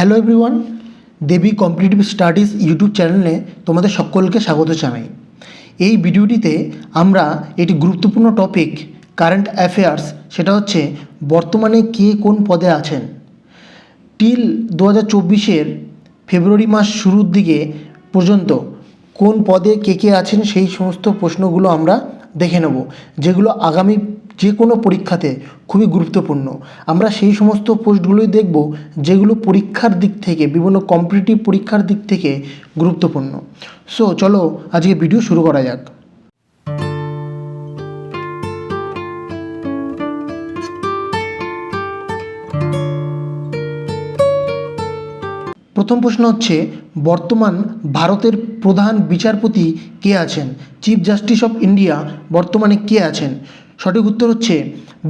Hello everyone Devi competitive studies YouTube চ্যানেলে তোমাদের সকলকে স্বাগত জানাই। এই ভিডিওটিতে আমরা একটি গুরুত্বপূর্ণ টপিক কারেন্ট অ্যাফেয়ার্স সেটা হচ্ছে বর্তমানে কে কোন পদে আছেন। টিল দু হাজার চব্বিশের ফেব্রুয়ারি মাস শুরুর দিকে পর্যন্ত কোন পদে কে কে আছেন সেই সমস্ত প্রশ্নগুলো আমরা দেখে নেব, যেগুলো আগামী যে কোনো পরীক্ষাতে খুবই গুরুত্বপূর্ণ। আমরা সেই সমস্ত পোস্টগুলোই দেখব যেগুলো পরীক্ষার দিক থেকে, বিভিন্ন কম্পিটিটিভ পরীক্ষার দিক থেকে গুরুত্বপূর্ণ। সো চলো আজকে ভিডিও শুরু করা যাক। প্রথম প্রশ্ন হচ্ছে, বর্তমান ভারতের প্রধান বিচারপতি কে আছেন? চিফ জাস্টিস অফ ইন্ডিয়া বর্তমানে কে আছেন? সঠিক উত্তর হচ্ছে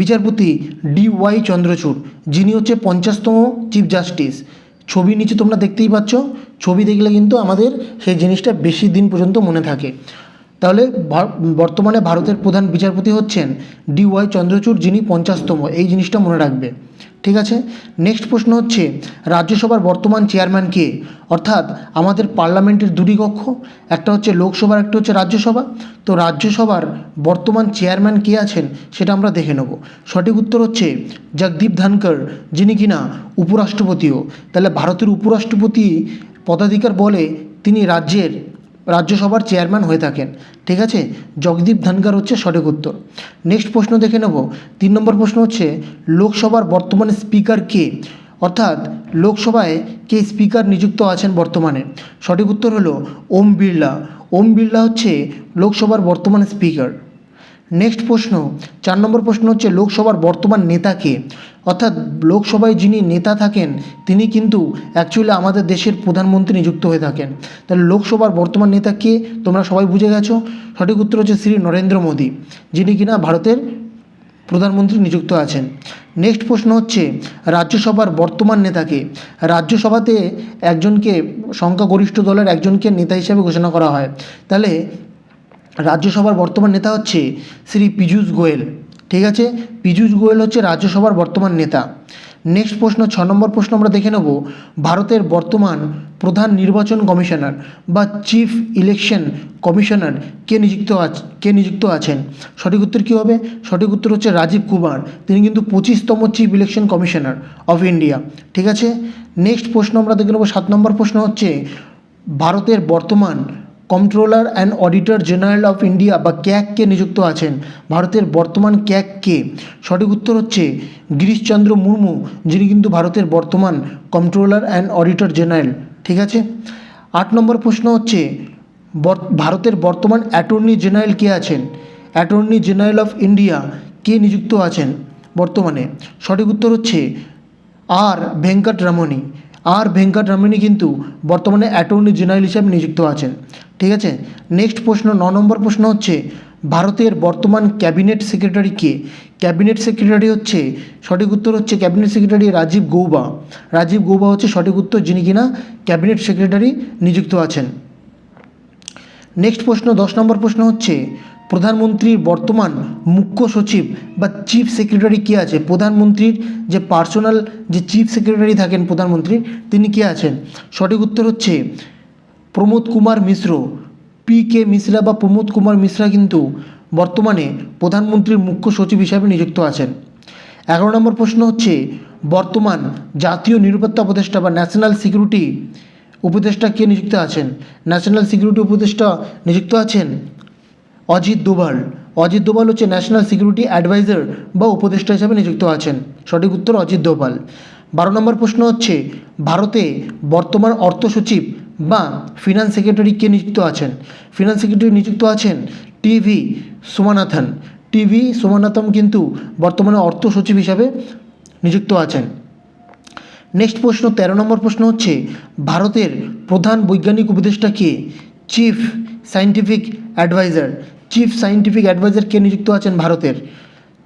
বিচারপতি ডি ওয়াই চন্দ্রচূড়। যিনি হচ্ছে পঞ্চাশতম চিফ জাস্টিস। ছবি নিচে তোমরা দেখতেই পাচ্ছ, ছবি দেখলে কিন্তু আমাদের সেই জিনিসটা বেশি দিন পর্যন্ত মনে থাকে। তাহলে বর্তমানে ভারতের প্রধান বিচারপতি হচ্ছেন ডি ওয়াই চন্দ্রচূড়, যিনি পঞ্চাশতম। এই জিনিসটা মনে রাখবে। ঠিক আছে? নেক্সট প্রশ্ন হচ্ছে, রাজ্যসভার বর্তমান চেয়ারম্যান কে? অর্থাৎ আমাদের পার্লামেন্টের দুটি কক্ষ, একটা হচ্ছে লোকসভার, একটা হচ্ছে রাজ্যসভা। তো রাজ্যসভার বর্তমান চেয়ারম্যান কে আছেন সেটা আমরা দেখে নেব। সঠিক উত্তর হচ্ছে জগদীপ ধনকর যিনি কিনা উপরাষ্ট্রপতিও। তাহলে ভারতের উপরাষ্ট্রপতি পদাধিকার বলে তিনি রাজ্যের রাজ্যসভার চেয়ারম্যান হয়ে থাকেন। ঠিক আছে? জগদীপ ধনকার হচ্ছে সঠিক উত্তর। নেক্সট প্রশ্ন দেখে নেব। তিন নম্বর প্রশ্ন হচ্ছে, লোকসভার বর্তমানে স্পিকার কে? অর্থাৎ, লোকসভায় কে স্পিকার নিযুক্ত আছেন বর্তমানে? সঠিক উত্তর হলো ওম বিড়লা। ওম বিড়লা হচ্ছে লোকসভার বর্তমান স্পিকার। নেক্সট প্রশ্ন, চার নম্বর প্রশ্ন হচ্ছে লোকসভার বর্তমান নেতা কে? অর্থাৎ লোকসভায় যিনি নেতা থাকেন, তিনি কিন্তু অ্যাকচুয়ালি আমাদের দেশের প্রধানমন্ত্রী নিযুক্ত হয়ে থাকেন। তাহলে লোকসভার বর্তমান নেতা কে তোমরা সবাই বুঝে গেছো? সঠিক উত্তর হচ্ছে শ্রী নরেন্দ্র মোদী, যিনি কিনা ভারতের প্রধানমন্ত্রী নিযুক্ত আছেন। নেক্সট প্রশ্ন হচ্ছে, রাজ্যসভার বর্তমান নেতাকে রাজ্যসভাতে একজনকে সংখ্যাগরিষ্ঠ দলের একজনকে নেতা হিসেবে ঘোষণা করা হয়। তাহলে রাজ্যসভার বর্তমান নেতা হচ্ছে শ্রী পীযূষ গোয়েল। ঠিক আছে? পীযূষ গোয়েল হচ্ছে রাজ্যসভার বর্তমান নেতা। নেক্সট প্রশ্ন, ছ নম্বর প্রশ্ন আমরা দেখে নেব। ভারতের বর্তমান প্রধান নির্বাচন কমিশনার বা চিফ ইলেকশন কমিশনার কে নিযুক্ত আছে, কে নিযুক্ত আছেন? সঠিক উত্তর কী হবে? সঠিক উত্তর হচ্ছে রাজীব কুমার। তিনি কিন্তু পঁচিশতম chief election commissioner of India. ঠিক আছে? নেক্সট প্রশ্ন আমরা দেখে নেব। সাত নম্বর প্রশ্ন হচ্ছে, ভারতের বর্তমান controller and auditor general of India বা ক্যাক কে নিযুক্ত আছেন? ভারতের বর্তমান ক্যাক কে? সঠিক উত্তর হচ্ছে গিরিশচন্দ্র মুর্মু, যিনি কিন্তু ভারতের বর্তমান কন্ট্রোলার অ্যান্ড অডিটর জেনারেল ঠিক আছে? আট নম্বর প্রশ্ন হচ্ছে ভারতের বর্তমান অ্যাটর্নি জেনারেল কে আছেন? অ্যাটর্নি জেনারেল অফ ইন্ডিয়া কে নিযুক্ত আছেন বর্তমানে? সঠিক উত্তর হচ্ছে আর ভেঙ্কট রমণী আর ভেঙ্কট রামিনী কিন্তু বর্তমানে অ্যাটর্নি জেনারেল হিসাবে নিযুক্ত আছেন। ঠিক আছে? নেক্সট প্রশ্ন, ন নম্বর প্রশ্ন হচ্ছে, ভারতের বর্তমান ক্যাবিনেট সেক্রেটারি কে? ক্যাবিনেট সেক্রেটারি হচ্ছে, সঠিক উত্তর হচ্ছে ক্যাবিনেট সেক্রেটারি রাজীব গৌবা। রাজীব গৌবা হচ্ছে সঠিক উত্তর যিনি কিনা ক্যাবিনেট সেক্রেটারি নিযুক্ত আছেন। নেক্সট প্রশ্ন, দশ নম্বর প্রশ্ন হচ্ছে, প্রধানমন্ত্রীর বর্তমান মুখ্য সচিব বা চিফ সেক্রেটারি কে আছে? প্রধানমন্ত্রীর যে পার্সোনাল যে চিফ সেক্রেটারি থাকেন প্রধানমন্ত্রীর, তিনি কে আছেন? সঠিক উত্তর হচ্ছে, প্রমোদ কুমার মিশ্র। পি কে মিশ্রা বা প্রমোদ কুমার মিশ্রা কিন্তু বর্তমানে প্রধানমন্ত্রীর মুখ্য সচিব হিসাবে নিযুক্ত আছেন। এগারো নম্বর প্রশ্ন হচ্ছে, বর্তমান জাতীয় নিরাপত্তা উপদেষ্টা বা ন্যাশনাল সিকিউরিটি উপদেষ্টা কে নিযুক্ত আছেন? ন্যাশনাল সিকিউরিটি উপদেষ্টা নিযুক্ত আছেন? অজিত দোভাল। অজিত দোভাল হচ্ছে ন্যাশনাল সিকিউরিটি অ্যাডভাইজার বা উপদেষ্টা হিসাবে নিযুক্ত আছেন। সঠিক উত্তর অজিত দোভাল। বারো নম্বর প্রশ্ন হচ্ছে, ভারতে বর্তমান অর্থ সচিব বা ফিনান্স সেক্রেটারি কে নিযুক্ত আছেন? ফিনান্স সেক্রেটারি নিযুক্ত আছেন টিভি সোমানাথন। টিভি সোমানাথন কিন্তু বর্তমানে অর্থ সচিব হিসাবে নিযুক্ত আছেন। নেক্সট প্রশ্ন, তেরো নম্বর প্রশ্ন হচ্ছে, ভারতের প্রধান বৈজ্ঞানিক উপদেষ্টা কে? Chief scientific adviser. Chief scientific adviser কে নিযুক্ত আছেন ভারতের?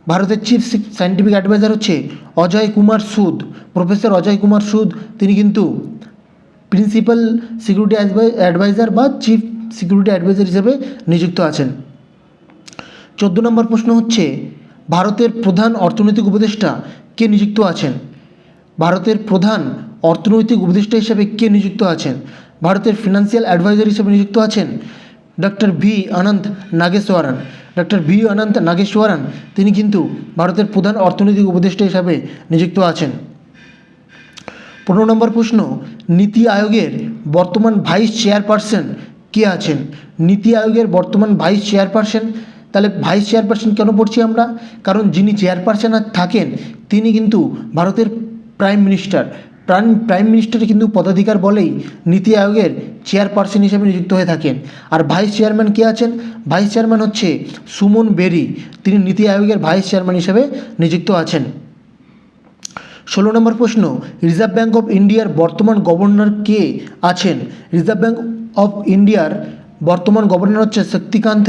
ভারতের চিফ সায়েন্টিফিক অ্যাডভাইজার হচ্ছে অজয় কুমার সুদ। প্রফেসর অজয় কুমার সুদ, তিনি কিন্তু প্রিন্সিপাল সিকিউরিটি অ্যাডভাইজার বা চিফ সিকিউরিটি অ্যাডভাইজার হিসেবে নিযুক্ত আছেন। চোদ্দ নম্বর প্রশ্ন হচ্ছে, ভারতের প্রধান অর্থনৈতিক উপদেষ্টা কে নিযুক্ত আছেন? ভারতের প্রধান অর্থনৈতিক উপদেষ্টা হিসেবে কে নিযুক্ত আছেন? ভারতের ফিনান্সিয়াল অ্যাডভাইজার হিসেবে নিযুক্ত আছেন doctor V Anantha Nageswaran doctor V Anantha Nageswaran তিনি কিন্তু ভারতের প্রধান অর্থনৈতিক উপদেষ্টা হিসাবে নিযুক্ত আছেন। পনেরো নম্বর প্রশ্ন, নীতি আয়োগের বর্তমান ভাইস চেয়ারপারসন কে আছেন? নীতি আয়োগের বর্তমান ভাইস চেয়ারপারসন তাহলে ভাইস চেয়ারপারসন কেন পড়ছি আমরা? কারণ যিনি চেয়ারপারসন থাকেন, তিনি কিন্তু ভারতের প্রাইম মিনিস্টার প্রাইম প্রাইম মিনিস্টারের কিন্তু পদাধিকার বলেই নীতি আয়োগের চেয়ারপারসন হিসেবে নিযুক্ত হয়ে থাকেন। আর ভাইস চেয়ারম্যান কে আছেন? ভাইস চেয়ারম্যান হচ্ছে সুমন বেরি। তিনি নীতি আয়োগের ভাইস চেয়ারম্যান হিসেবে নিযুক্ত আছেন। ষোলো নম্বর প্রশ্ন রিজার্ভ ব্যাঙ্ক অফ ইন্ডিয়ার বর্তমান গভর্নর কে আছেন? রিজার্ভ ব্যাঙ্ক অফ ইন্ডিয়ার বর্তমান গভর্নর হচ্ছে শক্তিকান্ত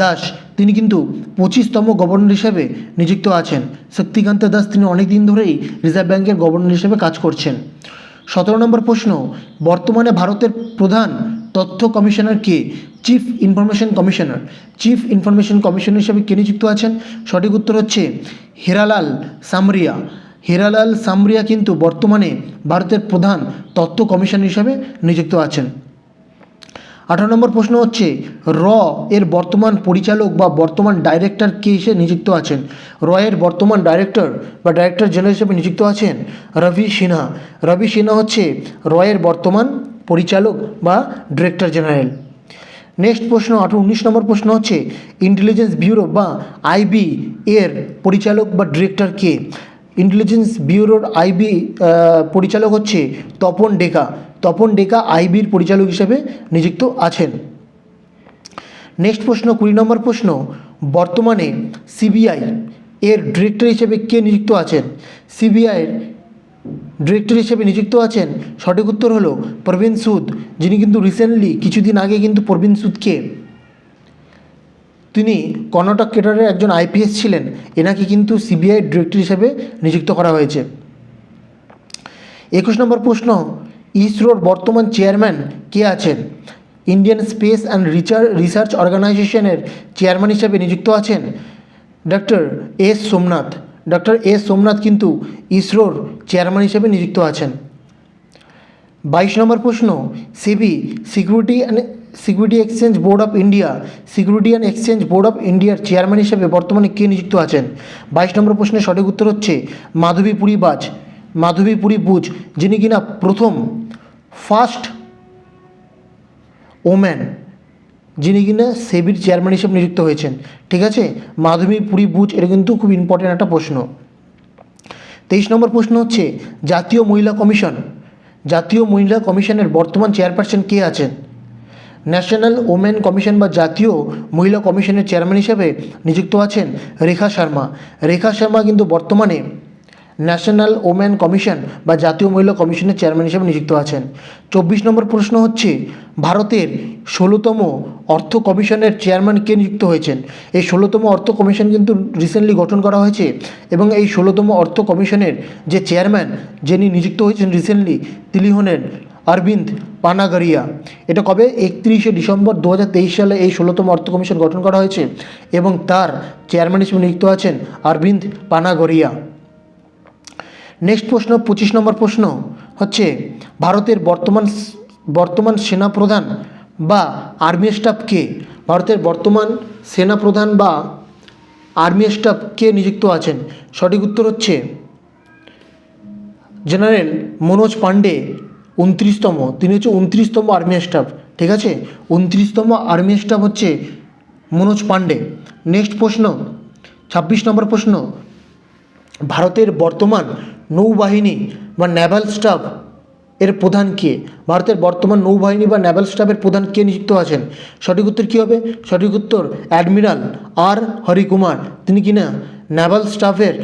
দাস। তিনি কিন্তু পঁচিশতম গভর্নর হিসেবে নিযুক্ত আছেন। শক্তিকান্ত দাস তিনি অনেক দিন ধরেই রিজার্ভ ব্যাঙ্কের গভর্নর হিসেবে কাজ করছেন। সতেরো নম্বর প্রশ্ন, বর্তমানে ভারতের প্রধান তথ্য কমিশনার কে? Chief information commissioner. Chief information commissioner হিসেবে কে নিযুক্ত আছেন? সঠিক উত্তর হচ্ছে হেরালাল সামরিয়া। হেরালাল সামরিয়া কিন্তু বর্তমানে ভারতের প্রধান তথ্য কমিশনার হিসাবে নিযুক্ত আছেন। আঠারো নম্বর প্রশ্ন হচ্ছে, র এর বর্তমান পরিচালক বা বর্তমান ডাইরেক্টর কে হিসেবে নিযুক্ত আছেন? র এর বর্তমান ডাইরেক্টর বা ডাইরেক্টর জেনারেল হিসেবে নিযুক্ত আছেন রবি সিনহা। রবি সিনহা হচ্ছে র এর বর্তমান পরিচালক বা ডিরেক্টর জেনারেল নেক্সট প্রশ্ন, আঠারো, উনিশ নম্বর প্রশ্ন হচ্ছে ইন্টেলিজেন্স ব্যুরো বা আইবি এর পরিচালক বা ডিরেক্টর কে? ইন্টেলিজেন্স ব্যুরোর আইবি পরিচালক হচ্ছে তপন ডেকা। তপন ডেকা আইবির পরিচালক হিসেবে নিযুক্ত আছেন। নেক্সট প্রশ্ন, কুড়ি নম্বর প্রশ্ন, বর্তমানে সিবিআই এর ডিরেক্টর হিসেবে কে নিযুক্ত আছেন? সিবিআইয়ের ডিরেক্টর হিসেবে নিযুক্ত আছেন, সঠিক উত্তর হলো প্রবীণ সুদ, যিনি কিন্তু রিসেন্টলি কিছুদিন আগে কিন্তু প্রবীণ সুদকে তিনি কর্ণাটক কেটারের একজন আইপিএস ছিলেন, এনাকে কিন্তু সিবিআই ডিরেক্টর হিসেবে নিযুক্ত করা হয়েছে। একুশ নম্বর প্রশ্ন ইসরোর বর্তমান চেয়ারম্যান কে আছেন? ইন্ডিয়ান স্পেস অ্যান্ড রিসার্চ অর্গানাইজেশনের চেয়ারম্যান হিসেবে নিযুক্ত আছেন doctor S Somnath. Doctor S Somnath কিন্তু ইসরোর চেয়ারম্যান হিসেবে নিযুক্ত আছেন। বাইশ নম্বর প্রশ্ন, SEBI, security and security exchange board of India, security and exchange board of ইন্ডিয়ার চেয়ারম্যান হিসেবে বর্তমানে কে নিযুক্ত আছেন? বাইশ নম্বর প্রশ্নের সঠিক উত্তর হচ্ছে মাধবী পুরী বাজ মাধবী পুরী বুজ, যিনি কিনা প্রথম ফার্স্ট ওম্যান, যিনি কিনা সেবির চেয়ারম্যান হিসেবে নিযুক্ত হয়েছেন। ঠিক আছে? মাধবী, পুরী বুজ এটা কিন্তু খুব ইম্পর্টেন্ট একটা প্রশ্ন। তেইশ নম্বর প্রশ্ন হচ্ছে, জাতীয় মহিলা কমিশন, জাতীয় মহিলা কমিশনের বর্তমান চেয়ারপারসন কে আছেন? ন্যাশনাল ওমেন কমিশন বা জাতীয় মহিলা কমিশনের চেয়ারম্যান হিসেবে নিযুক্ত আছেন রেখা শর্মা। রেখা শর্মা কিন্তু বর্তমানে ন্যাশনাল ওমেন কমিশন বা জাতীয় মহিলা কমিশনের চেয়ারম্যান হিসেবে নিযুক্ত আছেন। চব্বিশ নম্বর প্রশ্ন হচ্ছে, ভারতের ষোলোতম অর্থ কমিশনের চেয়ারম্যান কে নিযুক্ত হয়েছেন? এই ষোলোতম অর্থ কমিশন কিন্তু রিসেন্টলি গঠন করা হয়েছে এবং এই ষোলোতম অর্থ কমিশনের যে চেয়ারম্যান, যিনি নিযুক্ত হয়েছেন রিসেন্টলি তিনি হলেন অরবিন্দ পানাগরিয়া এটা কবে? একত্রিশে ডিসেম্বর দু হাজার তেইশ সালে এই ষোলোতম অর্থ কমিশন গঠন করা হয়েছে এবং তার চেয়ারম্যান হিসেবে নিযুক্ত আছেন অরবিন্দ পানাগরিয়া নেক্সট প্রশ্ন, পঁচিশ নম্বর প্রশ্ন হচ্ছে, ভারতের বর্তমান বর্তমান সেনাপ্রধান বা আর্মি স্টাফ কে? ভারতের বর্তমান সেনাপ্রধান বা আর্মি স্টাফ কে নিযুক্ত আছেন? সঠিক উত্তর হচ্ছে, জেনারেল মনোজ পাণ্ডে, উনত্রিশতম। তিনি হচ্ছে উনত্রিশতম আর্মি স্টাফ, ঠিক আছে? উনত্রিশতম আর্মি স্টাফ হচ্ছে মনোজ পাণ্ডে। নেক্সট প্রশ্ন, ছাব্বিশ নম্বর প্রশ্ন ভারতের বর্তমান নৌবাহিনী বা নেভাল স্টাফ এর প্রধান কে? ভারতের বর্তমান নৌবাহিনী বা নেভাল স্টাফের প্রধান কে নিযুক্ত আছেন? সঠিক উত্তর কী হবে? সঠিক উত্তর অ্যাডমিরাল আর হরিকুমার। তিনি কিনা নেভাল স্টাফের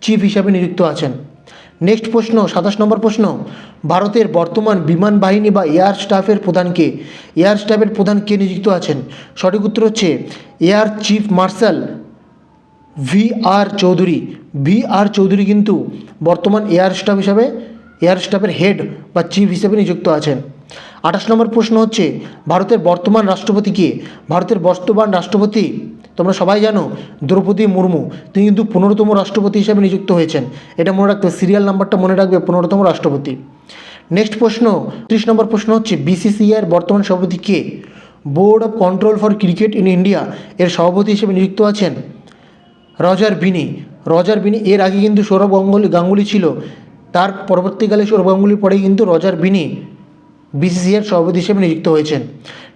চিফ হিসাবে নিযুক্ত আছেন। নেক্সট প্রশ্ন, সাতাশ নম্বর প্রশ্ন। ভারতের বর্তমান বিমান বাহিনী বা এয়ার স্টাফের প্রধান কে? এয়ার স্টাফের প্রধান কে নিযুক্ত আছেন? সঠিক উত্তর হচ্ছে air chief marshal V R Chaudhary V R Chaudhary কিন্তু বর্তমান এয়ার স্টাফ হিসাবে এয়ার স্টাফের হেড বা চিফ হিসেবে নিযুক্ত আছেন। আঠাশ নম্বর প্রশ্ন হচ্ছে, ভারতের বর্তমান রাষ্ট্রপতি কে? ভারতের বর্তমান রাষ্ট্রপতি, তোমরা সবাই জানো, দ্রৌপদী মুর্মু। তিনি কিন্তু পনেরোতম রাষ্ট্রপতি হিসেবে নিযুক্ত হয়েছেন। এটা মনে রাখতে সিরিয়াল নাম্বারটা মনে রাখবে, পনেরোতম রাষ্ট্রপতি। নেক্সট প্রশ্ন, ত্রিশ নম্বর প্রশ্ন হচ্ছে বিসিসিআইয়ের বর্তমান সভাপতি কে? Board of control for cricket in India এর সভাপতি হিসেবে নিযুক্ত আছেন। রজার বিনি। রজার বিনি এর আগে কিন্তু সৌরভ গাঙ্গুলি গাঙ্গুলি ছিল। তার পরবর্তীকালে সৌরভ গাঙ্গুলির পরেই কিন্তু রজার বিনি বিসিসিআইয়ের সভাপতি হিসেবে নিযুক্ত হয়েছেন।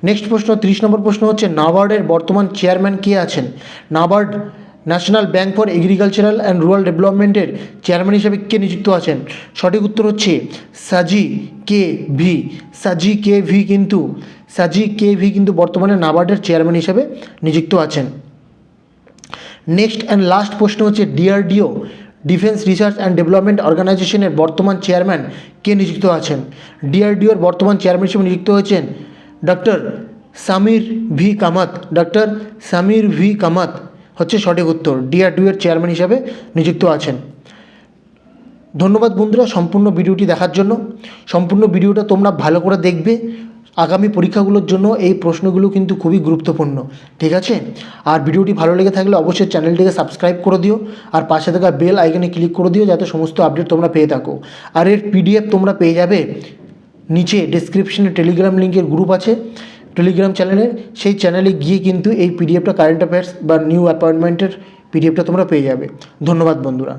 নেক্সট প্রশ্ন, ত্রিশ নম্বর প্রশ্ন হচ্ছে, নাবার্ডের বর্তমান চেয়ারম্যান কে আছেন? NABARD national bank for agricultural and rural ডেভেলপমেন্টের চেয়ারম্যান হিসেবে কে নিযুক্ত আছেন? সঠিক উত্তর হচ্ছে, সাজি কে ভি। সাজি কে ভি কিন্তু সাজি কে ভি কিন্তু বর্তমানে নাবার্ডের চেয়ারম্যান হিসেবে নিযুক্ত আছেন। নেক্সট অ্যান্ড লাস্ট প্রশ্ন হচ্ছে DRDO defence research and development অর্গানাইজেশনের বর্তমান চেয়ারম্যান কে নিযুক্ত আছেন? ডিআরডিওর বর্তমান চেয়ারম্যান হিসেবে নিযুক্ত হয়েছেন doctor Samir V Kamat doctor Samir V Kamat হচ্ছে সঠিক উত্তর। ডিআরডিওর চেয়ারম্যান হিসাবে নিযুক্ত আছেন। ধন্যবাদ বন্ধুরা সম্পূর্ণ ভিডিওটি দেখার জন্য। সম্পূর্ণ ভিডিওটা তোমরা ভালো করে দেখবে। আগামী পরীক্ষাগুলোর জন্য এই প্রশ্নগুলো কিন্তু খুবই গুরুত্বপূর্ণ, ঠিক আছে? আর ভিডিওটি ভালো লেগে থাকলে অবশ্যই চ্যানেলটিকে সাবস্ক্রাইব করে দিও, আর পাশে থাকা বেল আইকনে ক্লিক করে দিও যাতে সমস্ত আপডেট তোমরা পেয়ে থাকো। আর এর পিডিএফ তোমরা পেয়ে যাবে নিচে ডিসক্রিপশনে টেলিগ্রাম লিঙ্কের গ্রুপ আছে টেলিগ্রাম চ্যানেলের সেই চ্যানেলে গিয়ে কিন্তু এই পিডিএফটা কারেন্ট অ্যাফেয়ার্স বা নিউ অ্যাপয়েন্টমেন্টের পিডিএফটা তোমরা পেয়ে যাবে। ধন্যবাদ বন্ধুরা।